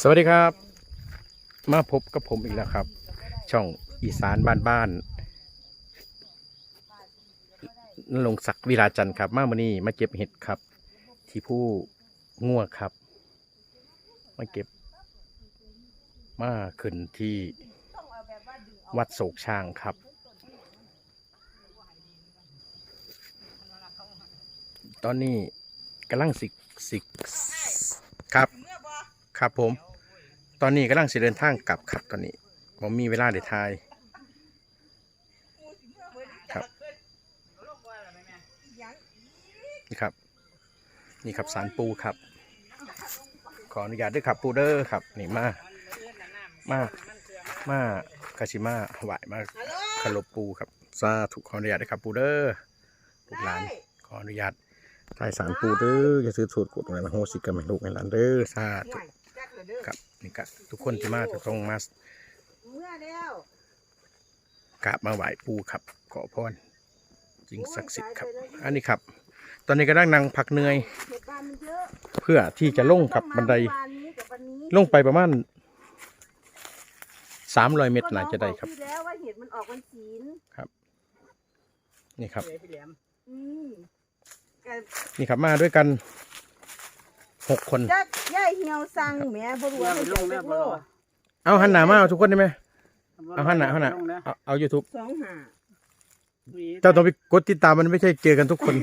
สวัสดีครับ มาพบกับผมอีกแล้วครับ ช่องอีสานบ้านบ้านนลงศักดิ์วิลาจันทร์ครับ มาวันนี้มาเก็บเห็ดครับ ที่ผู้ง่วครับ มาเก็บ มาขึ้นที่วัดโศกช้างครับ ตอนนี้กำลังสิกสิกครับ ครับผม ตอนนี้กำลังสิเดินทางกลับครับตอนนี้ผมมีเวลาเดี๋ยวทายครับนี่ครับ นี่ครับสารปูครับ ขออนุญาตด้วยครับปูเดอร์ครับนี่มามา มากาชิมาไหวมาคารบปูครับสาธุขออนุญาตด้วยครับปูเดอร์ลูกหลานขออนุญาตทายสารปูเดออย่าซื้อสูตรกดอะไรนะโฮสิกรรมให้ลูกให้หลานเด้อสาธุ ครับนี่ครับทุกคนที่มาจะต้องมาเมื่อแล้วกราบมาไหว้ปูครับ ขอพรจริงศักดิ์สิทธิ์ครับ อันนี้ครับ ตอนนี้ก็นั่งนั่งพักเหนื่อยเหตุการณ์มันเยอะเพื่อที่จะลงกับบันไดวันนี้กับวันนี้ลงไปประมาณสามร้อยเมตรน่าจะได้ครับก็น้องอกพี่แล้วว่าเหตุมันออกวันศีลนี่ครับอืมก็นี่ครับมาด้วยกัน หกคน จักย่ายเหี่ยวสั่งแหม่บ่รู้ว่ามันจะเป็นโลเอาหันหน้ามาเอาทุกคนได้ไหม เอาหันหน้าหันหน้าเอาเอายูทูบสองห้าเจ้าต้องไปกดติดตามมันไม่ใช่เจอกันทุกคน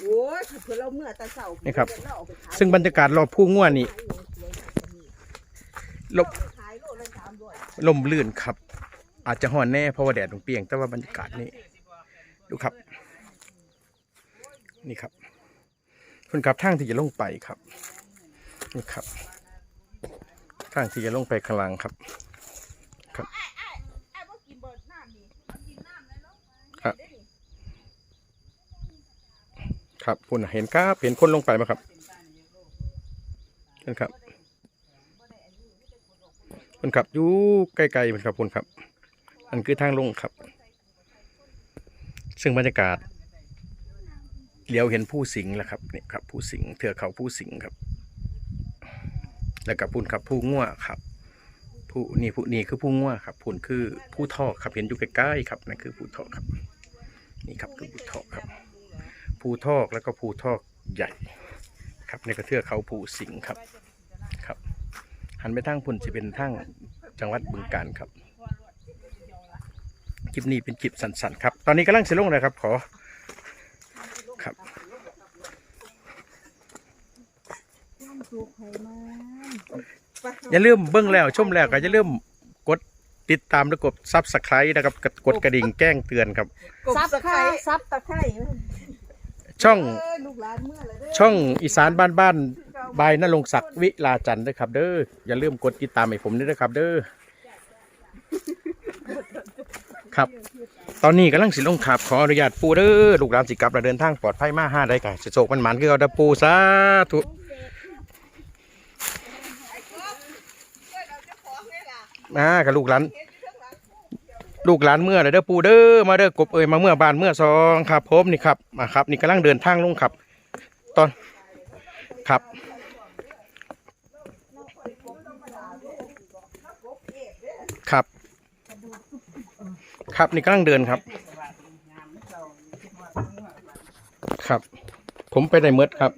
โอ้ยเผื่อเราเมื่อแตะเสานี่ครับ เดี๋ยวเาเอาไปขายซึ่งบรรยากาศรอบผู้ง่วนนี่ลมขายโลละสามร้อยลมลื่นครับ อาจจะห่อนแน่เพราะว่าแดดตรงเปรียง แต่ว่าบรรยากาศนี่ดูครับ นี่ครับ คุณครับทางที่จะลงไปครับนี่ครับทางที่จะลงไปข้างล่างครับ ครับครับครับคุณเห็นครับเห็นคนลงไปไหมครับเห็นครับคุณครับอยู่ใกล้ๆเหมือนครับคุณครับ อันคือทางลงครับ ซึ่งบรรยากาศ เลี้ยวเห็นผู้สิงแล้วครับนี่ครับ ผู้สิงเถือเขาผู้สิงครับ แล้วกับพุ่นครับผู้ง่วครับ ผู้นี่ผู้นี่คือผู้ง่วครับพุ่นคือผู้ทอกครับเห็นอยู่ใกล้ๆครับนั่นคือผู้ทอกครับ นี่ครับคือผู้ทอกครับภูทอกแล้วก็ภูทอกใหญ่ ครับในกระเทือกเขาภูสิงครับครับ หันไปทางพุ่นจะเป็นทางจังหวัดบึงกาฬครับคลิปนี้เป็นคลิปสั้นๆครับ ตอนนี้กำลังเสียลงเลยครับ ขอ ครับสุกไข่มาอย่าลืมเบิ้งแล้วชมแล้วก็อย่าลืมกดติดตามและกดซับสไครต์นะครับกดกดกระดิ่งแจ้งเตือนครับ ซับตะไคร้ซับตะไคร้ช่องเอ้ยลูกหลานเมื่อไรเด้อช่องอีสานบ้านบ้านๆบายนรงศักดิ์วิลาจันทร์ด้วยครับ เด้ออย่าลืมกดติดตามให้ผมด้วยนะครับ เด้อครับ ตอนนี้กำลังสิลงขับขออนุญาตปูเด้อลูกหลานสิกลับและเดินทางปลอดภัยมาห้าได้กันสิโศกมันหมันคือเอาแตะปูสาธุมากับลูกหลานลูกหลานเมื่อไรเด้อปูเด้อมาเด้อกบเอ้ยมาเมื่อบานเมื่อซองครับผมนี่ครับมาครับ นี่กำลังเดินทางลงครับ ตอนครับ ครับนี่กำลังเดินครับ ครับ ผมไปได้เมดครับ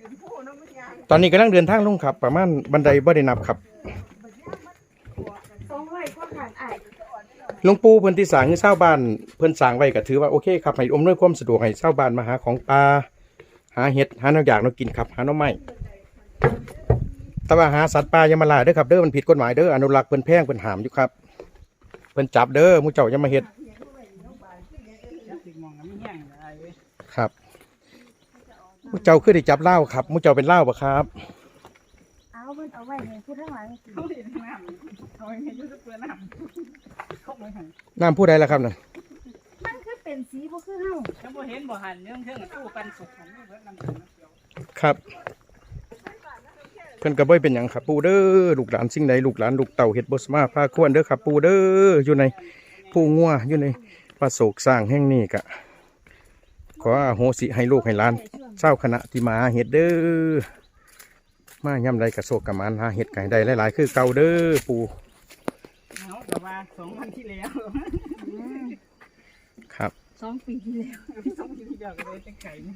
ตอนนี้กำลังเดินทางลงครับ ประมาณบันไดบ่ได้นับครับหลวงปู่เพิ่นที่สร้างให้ชาวบ้านเพิ่นสร้างไว้ก็ถือว่าโอเคครับให้อำนวยความสะดวกให้ชาวบ้านมาหาของป่าหาเห็ดหาแนวอยากแนวกินครับ หาหน่อไม้แต่ว่าหาสัตว์ป่าอย่ามาล่าเด้อครับเด้อมันผิดกฎหมายเด้ออนุรักษ์เพิ่นแพงเพิ่นหามอยู่ครับเพิ่นจับเด้อมูเจ้าอย่ามาเฮ็ดครับห มู่เจ้าคือได้จับเหล้าครับหมู่เจ้าเป็นเหล้าบ่ครับ เอาเพิ่นเอาไว้ให้ผู้ทั้งหลายกินเขาเห็นน้ำเขาเห็นยูทูบเบอร์น้ำเขาไม่เห็นน้ำผู้ใดล่ะครับน่ะมันคือเป็นสีบ่คือเฮาเขาบ่เห็นบ่หันเรื่องเรื่องตู้ปันสุกของเบิร์ดน้ำเขียวครับ เพิ่นก็บ่เป็นหยังครับ ปู่เด้อลูกหลานสิ่งใดลูกหลานลูกเต่าเฮ็ดบ่สมาพาควรเด้อครับ ปู่เด้ออยู่ในผู้งัวอยู่ในประโศกสร้างแห่งนี้ก็ ขออโหสิให้ลูกให้หลานเศร้าคณะที่มาเฮ็ดเด้อมาย่ำใดกระโศกกระมันหาเห็ดไก่ได้หลายๆคือเก่าเด้อปูเอาแต่ว่าสองวันที่แล้วครับสองปีที่แล้วสองวันที่แล้วก็เลยเป็นไก่นี่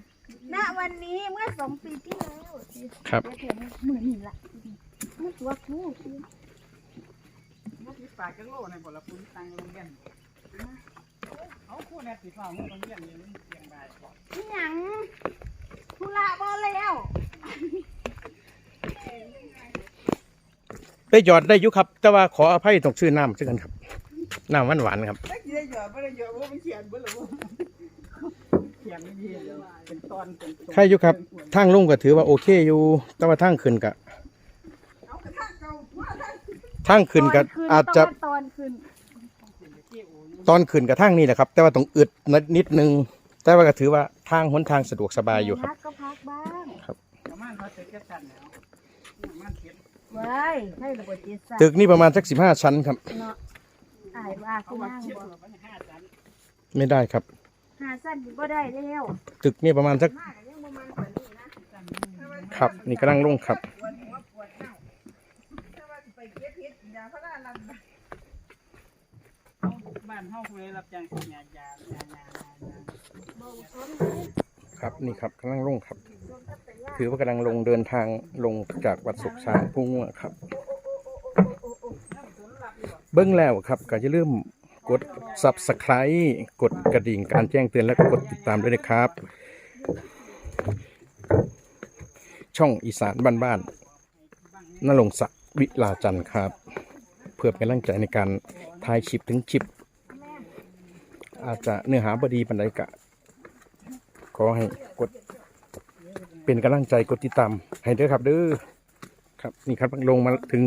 ณวันนี้เมื่อสองปีที่แล้วสิครับเดี๋ยวเมื่อนี่ละเมื่อตัวคู่สิมันมีปากกันโลในบ่ละคุณตังโรงเรียนเอาคู่แนบสีฟ้าของโรงเรียนนี่มันเสียงได้บ่ นี่หยังธุระบ่แล้วได้หยอดได้อยุครับ แต่ว่าขออภัยต้องชื่อน้ำเช่นกันครับ น้ำหวานหวานๆครับ ไม่ได้หยอดไม่ได้หยอดเพราะมันเขียนเบิ่ละบ่เขียนไม่ดีเดี๋ยวเป็นตอนเป็นตนใช่อยู่ครับทางลุงก็ถือว่าโอเคอยู่ แต่ว่าทางขึ้นก็เอากระทั่งเก่าว่าได้ทางขึ้นก็อาจจะตอนคืนตอนขึ้นกับทางนี้แหละครับ แต่ว่าต้องอึดนิดนิดนึง แต่ว่าก็ถือว่าทางหนทางสะดวกสบายอยู่ครับพักก็พักบ้างประมาณเขาเสร็จจะสั่นแล้วประมาณเจ็ดไว้ให้ระบบจิตสัตึกนี่ประมาณสักสิบห้าชั้นครับ เนาะอายว่าเขาคือว่านั่งเจ็ดบ่ตัวมันห้าจันไม่ได้ครับ หาสั้นบ่ได้แล้วตึกนี่ประมาณสักมากยังบ่มันกว่านี้นะครับ นี่กำลังลงครับปวดหัวปวดเน่าถ้าว่าสิไปเก็บเห็ดยาพาราลันเอาบ้านเฮาเคยรับจ้างกินยายายายายาบ่สน ครับนี่ครับกำลังลงครับ ถือว่ากำลังลงเดินทางลงจากวัดสุขช้างพุ่งครับ เบิ้องแล้วครับก็จะเริ่มกด subscribe กดกระดิ่งการแจ้งเตือนและกดติดตามด้วยนะครับ ช่องอีสานบ้านๆนรงศักดิ์วิลาจันทร์ครับ เพื่อเป็นกำลังใจในการถ่ายคลิปถึงคลิปอาจจะเนื้อหาบดีปันใดกะ ขอให้กดเป็นกำลังใจกดติดตามให้เด้อครับเด้อครับนี่ครับลงมาถึง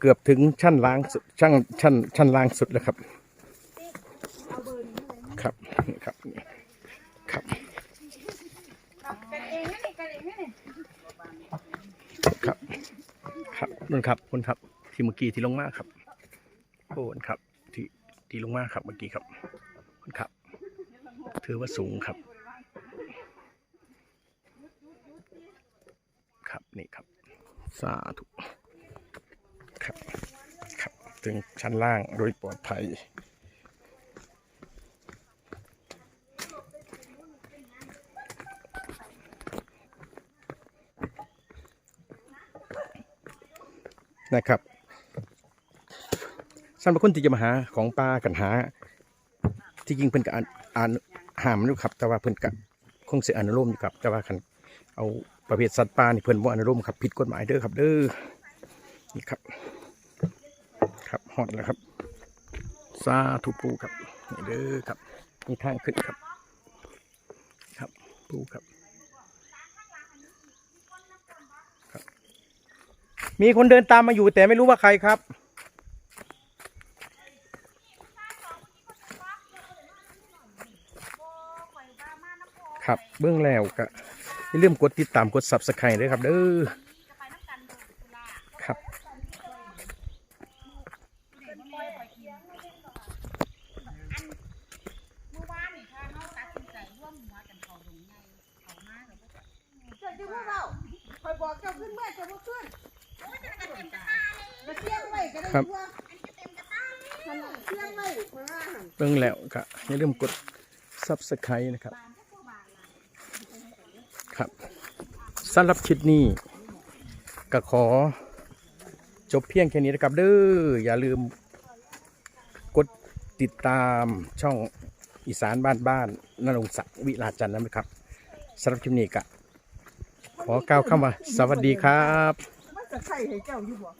เกือบถึงชั้นล่างสุดชั้นชั้นชั้นล่างสุดแล้วครับ ครับนี่ครับครับกันเองนั่นนี่กันเองนั่นนี่ครับครับนั่นครับคุณครับที่เมื่อกี้ที่ลงมาครับโอ้นครับที่ที่ลงมาครับเมื่อกี้ครับคุณครับ ถือว่าสูงครับ ครับนี่ครับ สาธุครับครับถึงชั้นล่างโดยปลอดภัยนะครับสำหรับคนที่จะมาหาของปลากันหา ที่จริงเพิ่นก็อ่านอ่านหามอยู่ครับ แต่ว่าเพิ่นก็คงเสิอนุโลมอยู่ครับ แต่ว่าคันเอา ประเภทสัตว์ป่านี่เพิ่นบ่อนุโลมครับผิดกฎหมายเด้อครับ เด้อนี่ครับ ครับฮอดแล้วครับสาธุปูครับนี่เด้อครับนี่ทางขึ้นครับ ครับปูครับมีคนเดินตามมาอยู่แต่ไม่รู้ว่าใครครับ ครับ เบื้องแล้วก็อย่าลืมกดติดตามกด subscribe ด้วยครับเด้อครับเมื่อวานนี่ค่ะเฮาตัดสินใจร่วมหัวกันเข้าดงแล้วบ่เจ้าจะพูดเรื่องกดซับทั่วขนาดเที่ยงไว้เพราะว่าหั่นเบื้องแล้วก็อย่าลืมกด subscribe นะครับ สำหรับคลิปนี้ก็ขอจบเพียงแค่นี้นะครับเด้ออย่าลืมกดติดตามช่องอีสานบ้านบ้านนรงศักดิ์วิลาจันทร์นะครับสำหรับคลิปนี้ก็ขอก้าวเข้ามา สวัสดีครับ มันจะใส่ให้เจ้าอยู่บ่